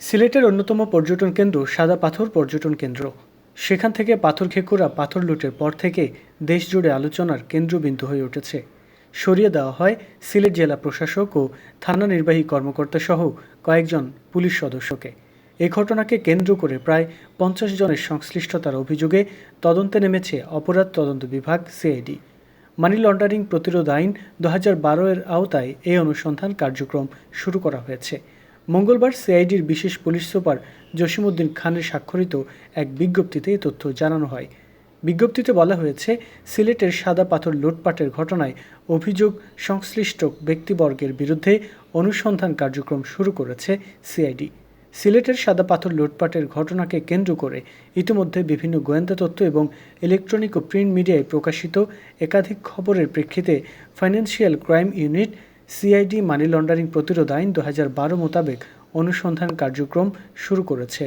সিলেটের অন্যতম পর্যটন কেন্দ্র সাদা পাথর পর্যটন কেন্দ্র। সেখান থেকে পাথর খেকুরা পাথর লুটের পর থেকে দেশজুড়ে আলোচনার কেন্দ্রবিন্দু হয়ে উঠেছে। সরিয়ে দেওয়া হয় সিলেট জেলা প্রশাসক ও থানা নির্বাহী কর্মকর্তা সহ কয়েকজন পুলিশ সদস্যকে। এ ঘটনাকে কেন্দ্র করে প্রায় পঞ্চাশ জনের সংশ্লিষ্টতার অভিযোগে তদন্তে নেমেছে অপরাধ তদন্ত বিভাগ সিআইডি। মানি লন্ডারিং প্রতিরোধ আইন দু হাজার বারো এর আওতায় এই অনুসন্ধান কার্যক্রম শুরু করা হয়েছে। মঙ্গলবার সিআইডির বিশেষ পুলিশ সুপার জসিমউদ্দিন খানের স্বাক্ষরিত এক বিজ্ঞপ্তিতে এই তথ্য জানানো হয়। বিজ্ঞপ্তিতে বলা হয়েছে, সিলেটের সাদা পাথর লুটপাটের ঘটনায় অভিযোগ সংশ্লিষ্ট ব্যক্তিবর্গের বিরুদ্ধে অনুসন্ধান কার্যক্রম শুরু করেছে সিআইডি। সিলেটের সাদা পাথর লুটপাটের ঘটনাকে কেন্দ্র করে ইতিমধ্যে বিভিন্ন গোয়েন্দা তথ্য এবং ইলেকট্রনিক ও প্রিন্ট মিডিয়ায় প্রকাশিত একাধিক খবরের প্রেক্ষিতে financial crime unit CID money laundering প্রতিরোধ আইন দু হাজার বারো মোতাবেক অনুসন্ধান কার্যক্রম শুরু করেছে।